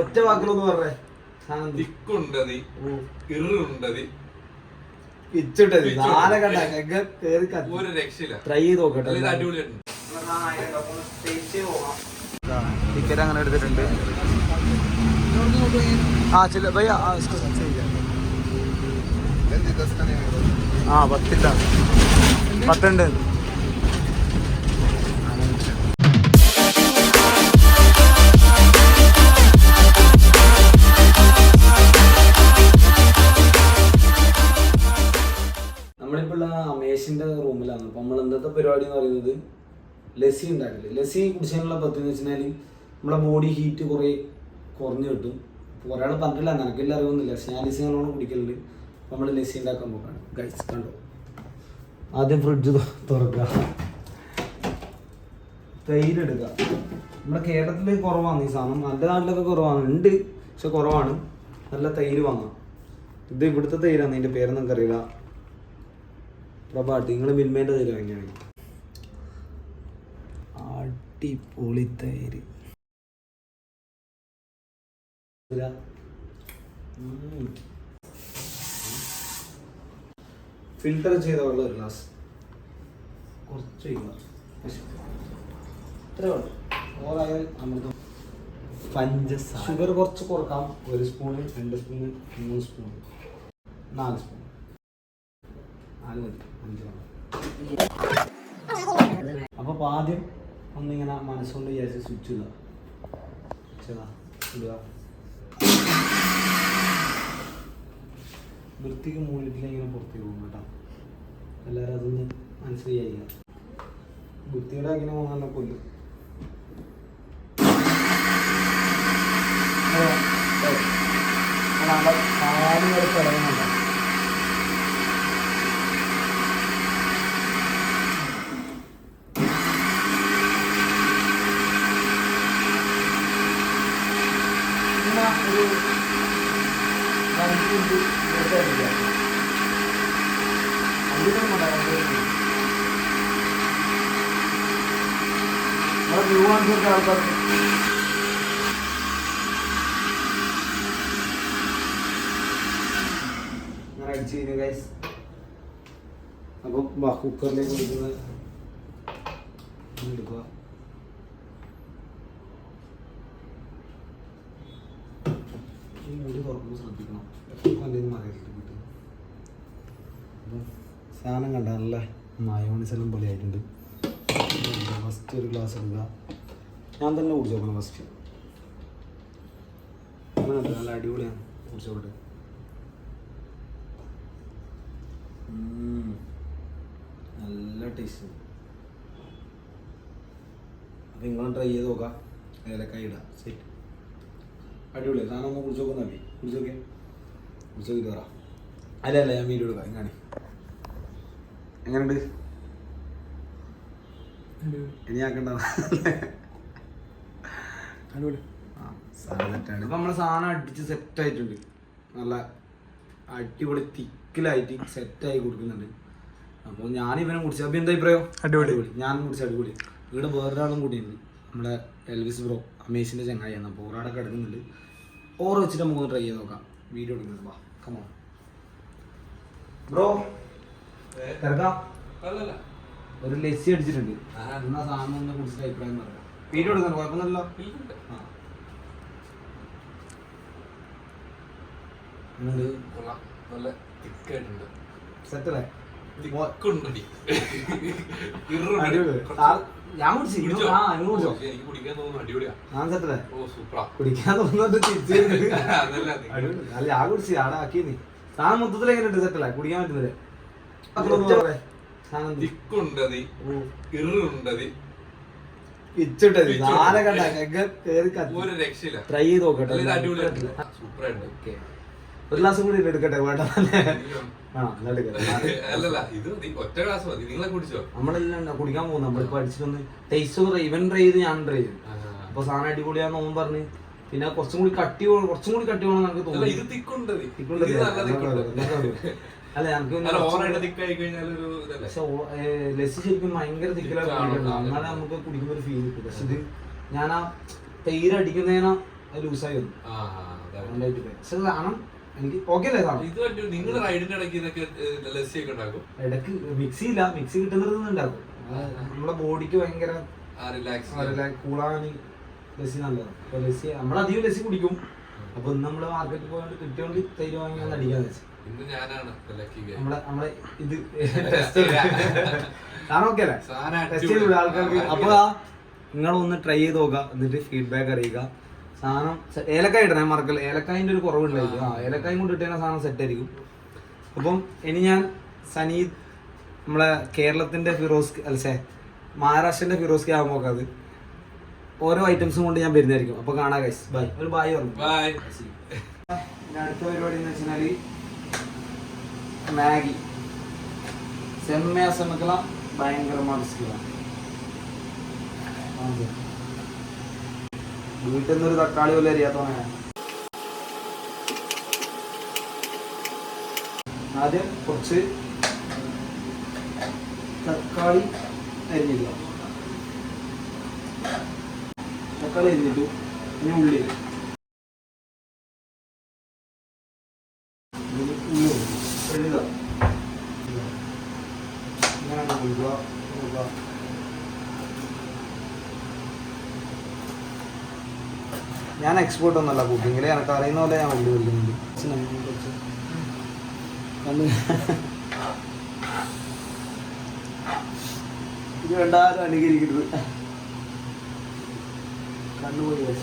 ഒറ്റ വാക്കിലൊന്ന് പറഞ്ഞേ? തിക്കുണ്ടതി ഇറുണ്ടതി. നാളെ കണ്ട കേറി ഒരു രക്ഷയില്ല. ട്രൈ ചെയ്ത് നോക്കട്ടെ അല്ല, ഇത് അടിപൊളിയായിട്ടുണ്ട്. ടിക്കറ്റ് അങ്ങനെ എടുത്തിട്ടുണ്ട്. ആ ചില ഭയ്യ ആ, ആ പത്തില്ല. പത്തുണ്ട്. പരിപാടി എന്ന് പറയുന്നത് ലസ്സി ഉണ്ടാക്കില്ല ലസ്സി കുടിച്ചതിനുള്ള പദ്ധതി എന്ന് വെച്ചാൽ നമ്മളെ ബോഡി ഹീറ്റ് കുറേ കുറഞ്ഞു കിട്ടും. ഒരാൾ പറഞ്ഞില്ല നിനക്കില്ല അറിവൊന്നുമില്ല. പക്ഷെ ഞാൻ ലസ്സി നല്ലോണം കുടിക്കലുണ്ട്. നമ്മൾ ലസ്സി ഉണ്ടാക്കാൻ പോകാണ് ഗൈസ് കണ്ടോ? ആദ്യം ഫ്രിഡ്ജ് തുറക്കുക തൈര് എടുക്കുക നമ്മുടെ കേരളത്തിൽ കുറവാണ് ഈ സാധനം. നല്ല നാട്ടിലൊക്കെ കുറവാണ്. ഉണ്ട് പക്ഷെ കുറവാണ്. നല്ല തൈര് വാങ്ങാം. ഇത് ഇവിടുത്തെ തൈരാണ്. ഇതിന്റെ പേരെന്നൊക്കെ അറിയില്ല പ്രഭാട്ട് നിങ്ങൾ മിൽമേന്റെ തൈര് വാങ്ങിയാൽ അടിപൊളി തൈര്. ഫിൽട്ടർ ചെയ്ത വെള്ളം ഒരു ഗ്ലാസ് കുറച്ച് ഇത്ര ഓറായാൽ അമൃതം പഞ്ചസാര. ഷുഗർ കുറച്ച് കുറക്കാം. ഒരു സ്പൂണ് രണ്ട് സ്പൂണ് മൂന്ന് സ്പൂൺ നാല് സ്പൂൺ നാല് മതി. അഞ്ച് അപ്പോൾ ആദ്യം ഒന്നിങ്ങനെ മനസ്സുകൊണ്ട് വിചാരിച്ച് സ്വിച്ച് ഇടുക സ്വിച്ച് ഇടുക വൃത്തിക്ക് മൂന്നിട്ടില്ല ഇങ്ങനെ പുറത്തേക്ക് പോകും കേട്ടോ. എല്ലാവരും അതൊന്ന് മനസ്സിലായി വൃത്തിയുടെ അങ്ങനെ പോകുന്ന കൊല്ലും? കാൽ കിടങ്ങുന്നുണ്ടോ എന്നാ ഒരു മിനിറ്റ്. നമ്മുടെ വ്യൂ കാണിച്ചിട്ട് ആൾക്കാർ അങ്ങനെ അടിച്ച് കഴിഞ്ഞു ഗൈസ് അപ്പം കുക്കറിലേക്ക് ഒഴിക്കുന്നത് എടുക്കുക സാധനം കണ്ട നല്ല മായോണിസെല്ലാം പോലെ ആയിട്ടുണ്ട് ഫസ്റ്റ് ഒരു ഗ്ലാസ് എടുക്കുക. ഞാൻ തന്നെ കുടിച്ചു നോക്കണം ഫസ്റ്റ് നല്ല അടിപൊളിയാണ്. കുടിച്ചോട്ടെ നല്ല ടേസ്റ്റ് അപ്പം നിങ്ങളും ട്രൈ ചെയ്ത് നോക്കാം. ഏലക്കായി ഇടാം. സെറ്റ് അടിപൊളിയാണ് സാധനം ഒന്ന് കുടിച്ച് മതി. കുടിച്ച് നോക്കിയാൽ കുടിച്ച് നോക്കി പറ. അല്ല അല്ല ഞാൻ വീഡിയോ എടുക്കാം. എങ്ങനെ എങ്ങനെയുണ്ട്? ഇനി ആക്കണ്ട. അടിപൊളി. ആ സാധനം സെറ്റാണ് ഇപ്പം നമ്മൾ സാധനം അടിച്ച് സെറ്റ് ആയിട്ടുണ്ട്. നല്ല അടിപൊളി തിക്കിലായിട്ട് ആയി കൊടുക്കുന്നുണ്ട്. അപ്പോൾ ഞാൻ ഇവനെ കുടിച്ച. അപ്പം എന്താ അഭിപ്രായം? അടിപൊളി. ഞാൻ കുടിച്ച അടിപൊളി. ഇവിടെ വേറൊരാളും കൂടിയുണ്ട്. നമ്മുടെ എൽവിസ് ബ്രോ അമേഷിന്റെ ചങ്ങായിയാണ് അപ്പോൾ ഓറാടെ കിടക്കുന്നുണ്ട്. ഓറ് വെച്ചിട്ട് നമുക്ക് ട്രൈ ചെയ്ത് നോക്കാം. വീഡിയോ എടുക്കുന്നത്. വാ കമോ ബ്രോ ഒരു ലസ്സി അടിച്ചിട്ടുണ്ട്. എന്നാ സാധനം കുടിച്ചിട്ട് അഭിപ്രായം പറയാം വീഡിയോ എടുക്കണം കുഴപ്പമൊന്നുമില്ല. ആ. നല്ല തിക്കായിട്ടുണ്ട് സെറ്റല്ലേ തിക്കുണ്ടടി. ഞാൻ കുടിച്ചു? ആ കുടിച്ചോ? എനിക്ക് കുടിക്കാൻ തോന്നുന്നു. അടിപൊളിയാ. ഞാൻ സെറ്റല്ലേ ഓ സൂപ്പറാ. കുടിക്കാൻ തോന്നുന്നുണ്ട് തിരിച്ചു വരുന്നത്. അതല്ല അല്ല ഞാൻ കുടിച്ചു. ആടെ നീ. സാധനം മൊത്തത്തിൽ എങ്ങനെയുണ്ട് സെറ്റല്ലേ? കുടിക്കാൻ പറ്റുന്നില്ലേ? തിക്കുണ്ടതി. ഇറുണ്ടതി ഒരു രക്ഷയില്ല. ട്രൈ ചെയ്ത് നോക്കട്ടെ ഓക്കെ. ഒരു ഗ്ലാസ് കൂടി എടുക്കട്ടെ വേണ്ട. ആ അല്ലല്ല ഇത്. ഒറ്റ ഗ്ലാസ് മതി. നിങ്ങളെ കുടിച്ചോ? നമ്മളെല്ലാം കുടിക്കാൻ പോകും നമ്മളിപ്പോ അടിച്ചിട്ടൊന്ന് ടേസ്റ്റ് ഇവൻ ട്രൈ ചെയ്ത് ഞാൻ ട്രൈ ചെയ്തു അപ്പൊ സാധനം അടിപൊളിയാന്ന് ഓൻ പറഞ്ഞ്. പിന്നെ കുറച്ചും കൂടി കട്ടി വേണം കുറച്ചും കൂടി കട്ടി വേണം നമുക്ക് തോന്നുന്നു അല്ല ഞങ്ങൾക്ക് പക്ഷെ ലസ്സി ശരിക്കും ഭയങ്കര അങ്ങനെ. നമുക്ക് കുടിക്കുമ്പോൾ ഒരു ഫീൽ കിട്ടും. പക്ഷെ ഇത് ഞാൻ ആ തൈര് അടിക്കുന്നതിനാ ലൂസായി വന്നു. പക്ഷെ സാധനം എനിക്ക് ഓക്കെ അല്ലേ സാധനം ഇത് പറ്റും. നിങ്ങൾ റൈഡിന്റെ ഇടയ്ക്ക് ഇതൊക്കെ ലസ്സി ഒക്കെ ഉണ്ടാക്കും? ഇടയ്ക്ക് മിക്സി ഇല്ല മിക്സി കിട്ടുന്നത് ഉണ്ടാക്കും നമ്മുടെ ബോഡിക്ക് ഭയങ്കര കൂളാണ് ലസ്സി നല്ലത് അപ്പൊ ലസ്സി നമ്മളധികം ലസ്സി കുടിക്കും. അപ്പൊ ഇന്ന് നമ്മൾ മാർക്കറ്റിൽ പോയിട്ട് കിട്ടിയോണ്ട് തൈര് വാങ്ങിയാൽ ഒന്ന് അടിക്കാന്ന് വെച്ചു. ഇന്ന് ഞാനാണ്. നമ്മളെ നമ്മളെ ഇത് ടെസ്റ്റ് സാധനം ഓക്കെ അല്ലേ? ടെസ്റ്റ് ചെയ്ത് ആൾക്കാർക്ക്. അപ്പൊ നിങ്ങളൊന്ന് ട്രൈ ചെയ്ത് നോക്കുക. എന്നിട്ട് ഫീഡ്ബാക്ക് അറിയിക്കുക. സാധനം സെ- ഏലക്കായ ഇടണേ മറക്കല്ല. ഏലക്കായന്റെ ഒരു കുറവുണ്ടായിരിക്കും ആ ഏലക്കായും കൊണ്ട് ഇട്ടാൽ സാധനം സെറ്റ് ആയിരിക്കും. അപ്പം ഇനി ഞാൻ സനീദ് നമ്മളെ കേരളത്തിന്റെ ഫിറോസ് അൽസേ മഹാരാഷ്ട്രന്റെ ഫിറോസ്കി ആകുമ്പോൾ അത് ഓരോ ഐറ്റംസും കൊണ്ട് ഞാൻ വരുന്നതായിരിക്കും. അപ്പൊ കാണാം ഗൈസ് ബൈ ഒരു ബായ് പറഞ്ഞു ബൈ പിന്നെ അടുത്ത പരിപാടി എന്ന് വെച്ചാൽ മാഗി. സെമ്മ സെമ്മക്കല ഭയങ്കരമായ സ്കില്ലാണ് വീട്ടിൽ നിന്നൊരു തക്കാളി പോലെ അറിയാത്തവനാ ആദ്യം കുറച്ച് തക്കാളി അരിഞ്ഞില്ല തക്കാളി അരിഞ്ഞിട്ടു. ഇനി ഉള്ളി. ഉള്ളി. ഇങ്ങനെ കൊടുക്കുക, ഞാൻ എക്സ്പേർട്ട് ഒന്നല്ല കുക്കിങ്ങിൽ എനിക്ക് അറിയുന്ന പോലെ ഞാൻ വലിയ കുറച്ച് ഇത് രണ്ടാരും അനുകരിക്കരുത്. കണ്ണുപോയി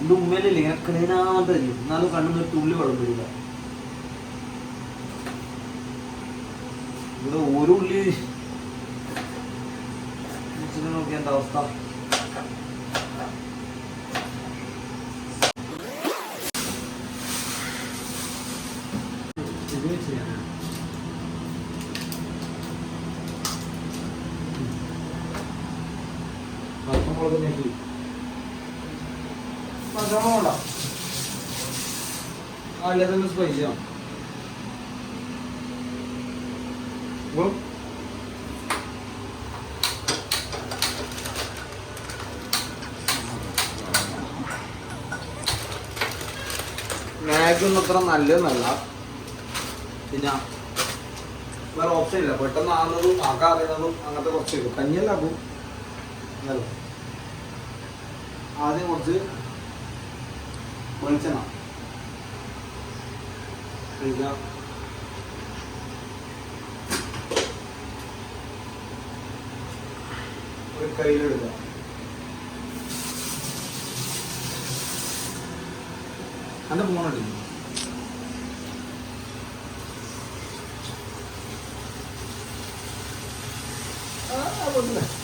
എന്റെ ഉമ്മയിലില്ലേ ഇങ്ങനെ ക്ലീനാമത്തെ എന്നാലും ഒരു തുള്ളി വെള്ളം വരില്ല. ഇവിടെ ഒരു ഉള്ളി നോക്കിയ എന്താ അവസ്ഥ. Thank you. പച്ചമുളക് ആ ഇല്ലാതെ സ്പൈസി ആണ് അപ്പം മാഗി ഒന്നും അത്ര നല്ലതെന്നല്ല. പിന്നെ വേറെ ഓപ്ഷൻ ഇല്ല. പെട്ടെന്ന് ആകുന്നതും ആക്കാൻ അറിയുന്നതും അങ്ങനത്തെ കുറച്ച് കഞ്ഞിയല്ല ആദ്യം കുറച്ച് വെളിച്ചെണ്ണ ഒഴിക്കുക. ഒരു കയ്യിലെടുക്കുക എന്റെ ആ കുറച്ച്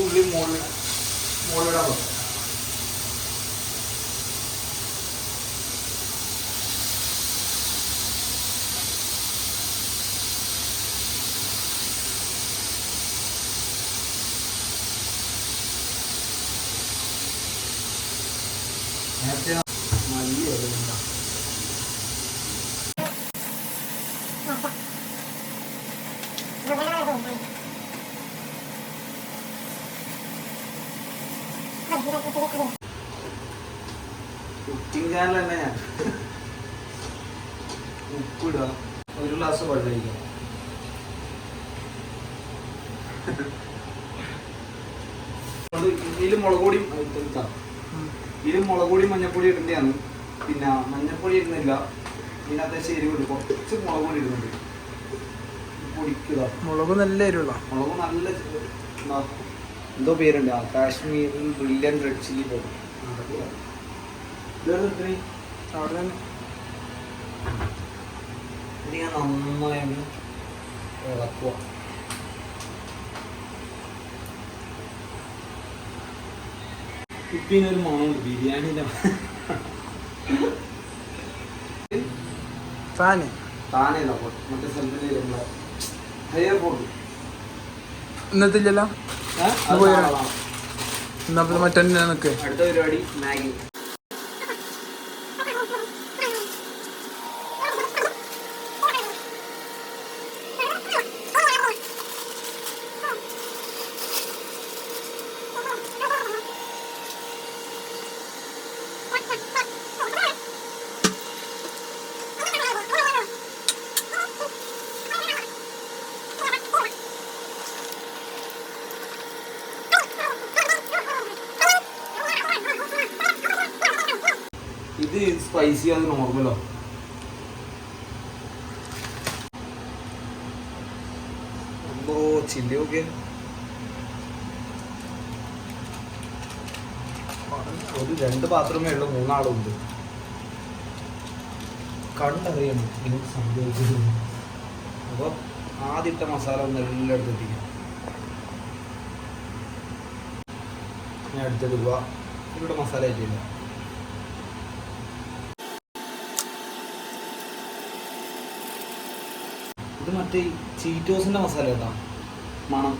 ഉള്ളി മുകളിൽ മുകളിലിടാൻ പറ്റും നേരത്തെ ചാനൽ തന്നെ ഞാൻ? ഉപ്പിടുക ഒരു ഗ്ലാസ് വെള്ളം കഴിക്കാം ഇതിൽ മുളക് പൊടിയും ഇതിൽ മുളക് പൊടിയും മഞ്ഞപ്പൊടി ഇടേണ്ടതാണ് പിന്നെ മഞ്ഞപ്പൊടി ഇടുന്നില്ല. ഇതിനകത്ത് ഇടും. കുറച്ച് മുളക് പൊടി ഇടുന്നുണ്ട്. പൊടിക്കുക മുളക് നല്ല എരിവുള്ള. മുളക് നല്ല എന്തോ പേരുണ്ട്. ആ കാശ്മീരിൽ ബ്രില്യൻ റെഡ് ചില്ലി പൗഡർ അവിടെ തന്നെ. ഞാൻ നന്നായിട്ട് ഇളക്കുക. കുപ്പീനൊരു മണമുണ്ട് ബിരിയാണിന്റെ മറ്റേ സ്ഥലത്തിൽ എയർപോർട്ട് ഇന്നത്തില്ലല്ലോ. മറ്റേ നിൽക്ക് അടുത്ത പരിപാടി മാഗി. ഇത് സ്പൈസി അത് നോർമലോ ചില്ലി ഒക്കെ. ഒരു രണ്ട് പാത്രമേ ഉള്ളൂ മൂന്നാളുണ്ട് കണ്ടറിയണം എനിക്ക് സംഭവിച്ചത്. അപ്പോൾ ആദ്യത്തെ മസാല ഒന്ന് എല്ലായിടത്തും എത്തിക്കാം. ഞാൻ അടുത്തെടുക്കുക ഇവിടെ മസാല ആയിട്ടില്ല. മറ്റേ ചീറ്റോസിന്റെ മസാല കേട്ടോ. മണം.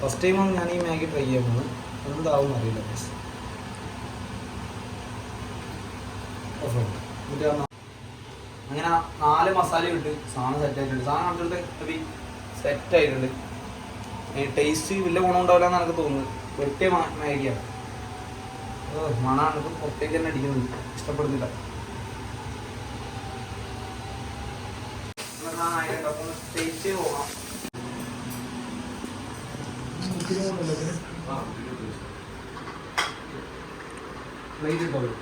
ഫസ്റ്റ് ടൈമാണ് ഞാൻ ഈ മാഗി ട്രൈ ചെയ്യുന്നത്. എന്താവും അറിയില്ല പ്ലീസ് അങ്ങനെ നാല് മസാല ഇട്ട് സാധനം സെറ്റ് ആയിട്ടുണ്ട്. സാധനം അടുത്തടുത്ത് സെറ്റ് ആയിട്ടുണ്ട്. ടേസ്റ്റ് വലിയ ഗുണം ഉണ്ടാവില്ല എന്ന് എനിക്ക് തോന്നുന്നത്. വെട്ടിയ മാഗിയാണ് മണാണ്. പുറത്തേക്ക് തന്നെ അടിക്കുന്നുണ്ട്. ഇഷ്ടപ്പെടുന്നില്ല. ടേസ്റ്റ് പോകാം പ്ലേറ്റ് ഉണ്ടാവും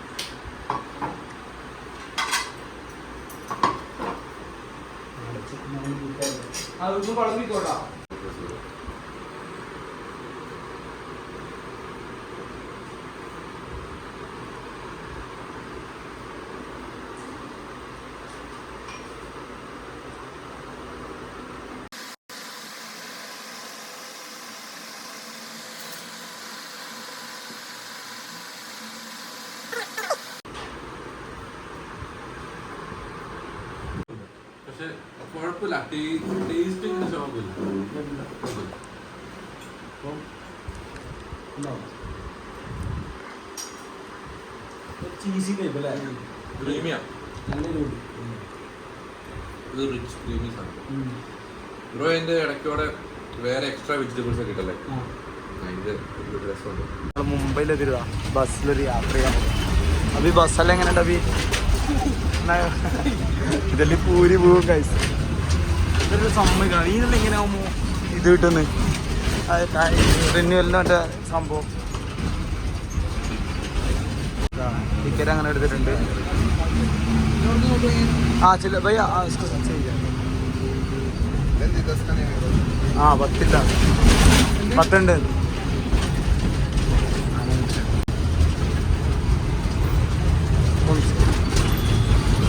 അതൊന്ന് വളർത്തിക്കോട്ടാ പക്ഷെ കുഴപ്പമില്ല. ചീസി ടൈപ്പ് അല്ലേ? ക്രീമിയാ നല്ലൊരു ഇത് റിച്ച് ക്രീമി സാധനം. ബ്രോ അതിന്റെ ഇടയ്ക്കോടെ വേറെ എക്സ്ട്രാ വെജിറ്റബിൾസ് ഒക്കെ ഇട്ടല്ലേ ഒരു രസമുണ്ട്. മുംബൈയിലെത്തിയതാ ബസ്സിലൊരു യാത്ര ചെയ്യാൻ അപ്പൊ ഈ ബസ്സെല്ലാം എങ്ങനെ അബി ഇതെല്ലാം പൂരി പോവും കൈസ് ഇതൊരു സമ്മതിക്കണം ഈ ഇങ്ങനെ ആവുമ്പോൾ ഇത് കിട്ടുന്നു? റിന്യൂവലിന് മറ്റേ സംഭവം. ടിക്കറ്റ് അങ്ങനെ എടുത്തിട്ടുണ്ട്. ആ ചില ഭയ. ആ പത്തില്ല. പത്തുണ്ട്.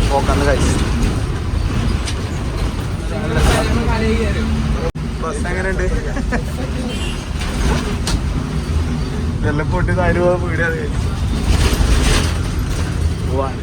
പോക്കാന്ന് കഴിച്ചു ബസ് എങ്ങനെയുണ്ട്? വെള്ളപ്പൊട്ടി താര് പോകാൻ വീടാ പോവാൻ